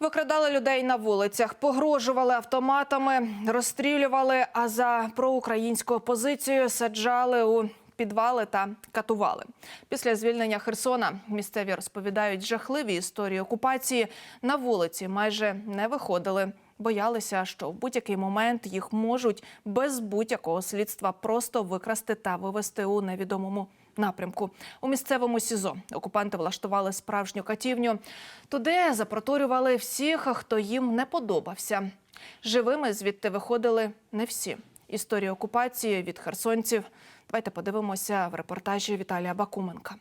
Викрадали людей на вулицях, погрожували автоматами, розстрілювали, а за проукраїнську опозицію саджали у підвали та катували. Після звільнення Херсона місцеві розповідають жахливі історії окупації. На вулиці майже не виходили. Боялися, що в будь-який момент їх можуть без будь-якого слідства просто викрасти та вивезти у невідомому напрямку. У місцевому СІЗО окупанти влаштували справжню катівню. Туди запроторювали всіх, хто їм не подобався. Живими звідти виходили не всі. Історію окупації від херсонців. Давайте подивимося в репортажі Віталія Бакуменка.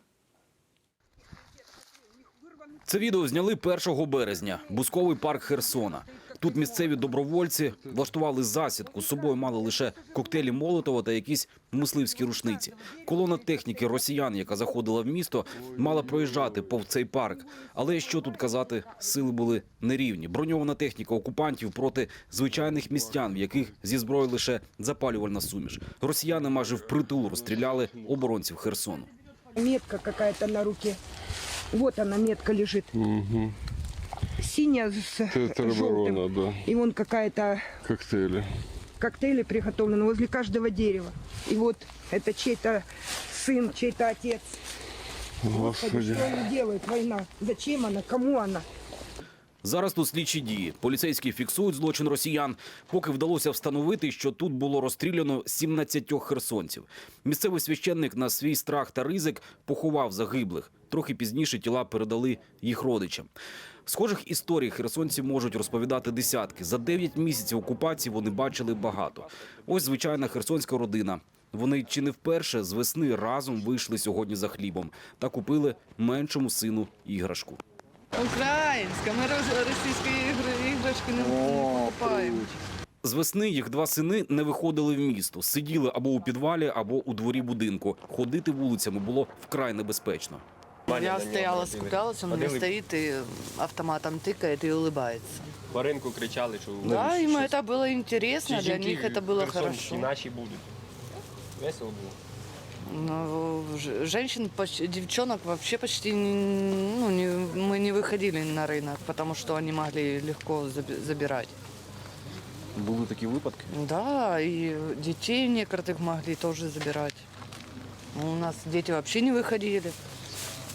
Це відео зняли 1 березня. Бусковий парк Херсона. Тут місцеві добровольці влаштували засідку. З собою мали лише коктейлі Молотова та якісь мисливські рушниці. Колона техніки росіян, яка заходила в місто, мала проїжджати повз цей парк. Але що тут казати, сили були нерівні. Броньована техніка окупантів проти звичайних містян, в яких зі зброї лише запалювальна суміш. Росіяни майже впритул розстріляли оборонців Херсону. Метка какая-то на руке. Вот она, метка лежит. Синяя с желтым. тероборона, да. И вон какая-то Коктейли. коктейли приготовлены возле каждого дерева. И вот это чей-то сын, чей-то отец. Господи, Господи. что они делают? Война. Зачем она? Кому она? Зараз тут слідчі дії. Поліцейські фіксують злочин росіян. Поки вдалося встановити, що тут було розстріляно 17 херсонців. Місцевий священник на свій страх та ризик поховав загиблих. Трохи пізніше тіла передали їх родичам. Схожих історій херсонці можуть розповідати десятки. За 9 місяців окупації вони бачили багато. Ось звичайна херсонська родина. Вони чи не вперше з весни разом вийшли сьогодні за хлібом та купили меншому сину іграшку. Українська, ми роз- російські ігри, іграшки не, не покупаємо. З весни їх два сини не виходили в місто, сиділи або у підвалі, або у дворі будинку. Ходити вулицями було вкрай небезпечно. Я стояла, скуплялась, он не стоит и автоматом тыкает и улыбается. По ринку кричали, що Да, ну, им щось- это было интересно, ці для жінки них это было херсонські, хорошо. наші будуть. Весело було. Но ж- женщин, поч- девчонок вообще почти не- ну, не, мы не выходили на рынок, потому что они могли легко заби- забирать. Були такі випадки. Да, и детей некоторых могли тоже забирать. Ну, У нас дети вообще не выходили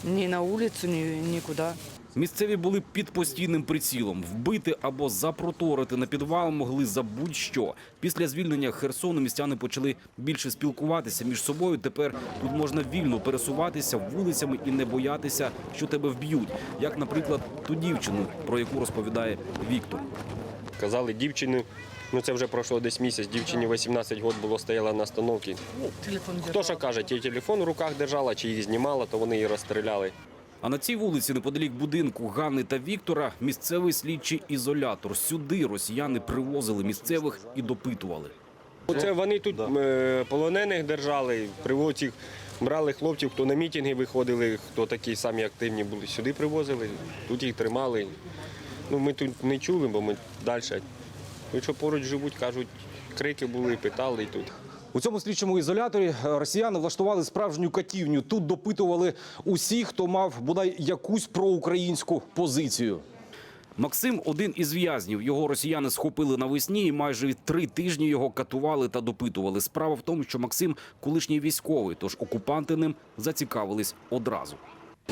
ни на улицу, ни никуда. Місцеві були під постійним прицілом. Вбити або запроторити на підвал могли за будь-що. Після звільнення Херсону містяни почали більше спілкуватися між собою. Тепер тут можна вільно пересуватися вулицями і не боятися, що тебе вб'ють. Як, наприклад, ту дівчину, про яку розповідає Віктор. Казали дівчину, ну це вже пройшло десь місяць, дівчині 18 років було стояла на остановці. Телефон Хто що каже, ті телефон в руках держала, чи її знімала, то вони її розстріляли. А на цій вулиці, неподалік будинку Ганни та Віктора, місцевий слідчий ізолятор. Сюди росіяни привозили місцевих і допитували. Оце вони тут е, полонених держали, привозять їх, брали хлопців, хто на мітинги виходили, хто такі самі активні були, сюди привозили, тут їх тримали. Ну, ми тут не чули, бо ми далі. Якщо поруч живуть, кажуть, крики були, питали і тут. У цьому слідчому ізоляторі е, росіяни влаштували справжню катівню. Тут допитували усіх, хто мав бодай якусь проукраїнську позицію. Максим один із в'язнів. Його росіяни схопили навесні і майже три тижні його катували та допитували. Справа в тому, що Максим колишній військовий, тож окупанти ним зацікавились одразу.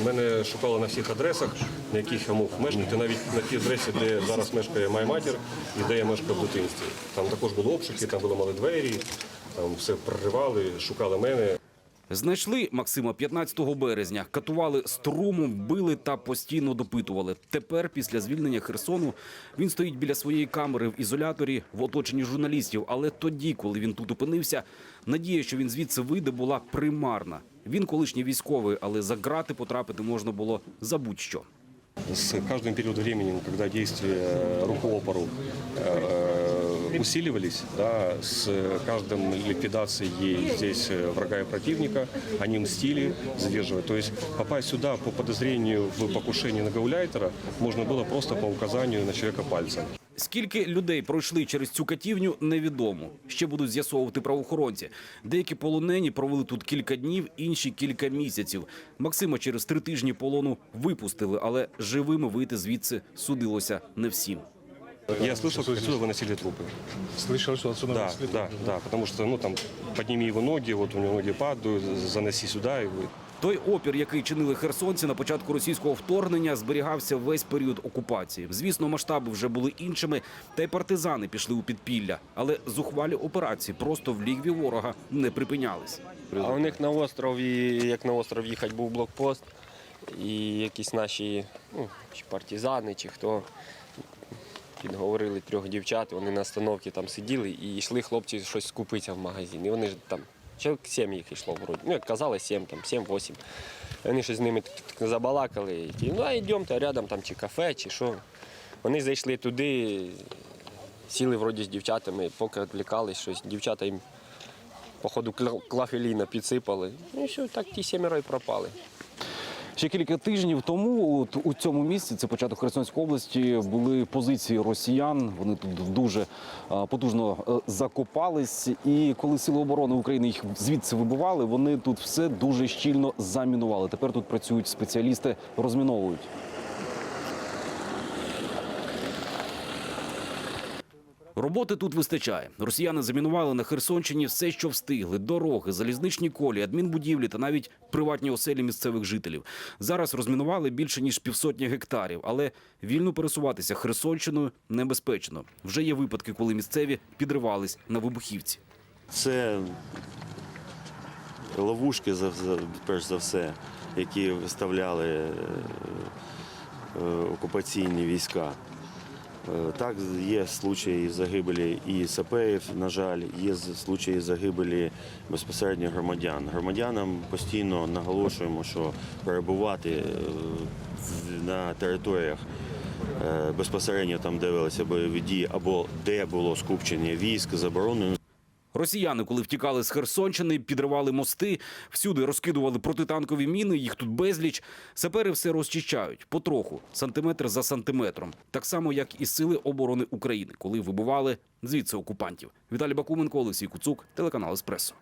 Мене шукали на всіх адресах, на яких я мог мешкати, навіть на тій адресі, де зараз мешкає моя матір і де я мешкав в дитинстві. Там також були обшуки, там були мали двері, там все проривали, шукали мене. Знайшли Максима 15 березня, катували струмом, били та постійно допитували. Тепер, після звільнення Херсону, він стоїть біля своєї камери в ізоляторі в оточенні журналістів. Але тоді, коли він тут опинився, надія, що він звідси вийде, була примарна. Він колишній військовий, але за грати потрапити можна було за будь-що. С каждым периодом времени, когда действия рухоопору э, усиливались, да, с каждым ликвидацией здесь врага и противника, они мстили, задерживали. То есть попасть сюда по подозрению в покушении на гауляйтера можно было просто по указанию на человека пальцем. Скільки людей пройшли через цю катівню, невідомо. Ще будуть з'ясовувати правоохоронці. Деякі полонені провели тут кілька днів, інші кілька місяців. Максима через три тижні полону випустили, але живими вийти звідси судилося не всім. Я слышал, как отсюда выносили трупы. Слышал, что отсюда Да, несли да, да, потому что, ну, там, подними его ноги, вот у него ноги падают, заноси сюда, и вы- Той опір, який чинили херсонці на початку російського вторгнення, зберігався весь період окупації. Звісно, масштаби вже були іншими, та й партизани пішли у підпілля. Але зухвалі операції просто в лігві ворога не припинялись. А у них на острові, як на остров їхати, був блокпост, і якісь наші ну, чи партизани, чи хто підговорили трьох дівчат, вони на остановці там сиділи і йшли хлопці щось скупитися в магазин. І вони ж там, чоловік сім їх йшло вроді. Ну, як казали, сім, там, сім-восім. Вони щось з ними забалакали. І ну, а йдемте, рядом там чи кафе, чи що. Вони зайшли туди, сіли вроді з дівчатами, поки відвлікались щось. Дівчата їм походу клафеліна підсипали. Ну і все, так ті сімеро і пропали. Ще кілька тижнів тому от у цьому місці, це початок Херсонської області, були позиції росіян. Вони тут дуже потужно е, закопались. І коли сили оборони України їх звідси вибивали, вони тут все дуже щільно замінували. Тепер тут працюють спеціалісти, розміновують. Роботи тут вистачає. Росіяни замінували на Херсонщині все, що встигли: дороги, залізничні колії, адмінбудівлі та навіть приватні оселі місцевих жителів. Зараз розмінували більше ніж півсотні гектарів, але вільно пересуватися Херсонщиною небезпечно. Вже є випадки, коли місцеві підривались на вибухівці. Це ловушки, перш за все, які виставляли е, е, окупаційні війська. Е, Так, є случаї загибелі і сапеїв, на жаль, є случаї загибелі безпосередньо громадян. Громадянам постійно наголошуємо, що перебувати е, на територіях е, безпосередньо там, де велися бойові дії, або де було скупчення військ, заборонено. Росіяни, коли втікали з Херсонщини, підривали мости, всюди розкидували протитанкові міни. Їх тут безліч. Сапери все розчищають потроху, сантиметр за сантиметром. Так само, як і сили оборони України, коли вибивали звідси окупантів. Віталій Бакуменко, Олексій Куцук, телеканал Еспресо.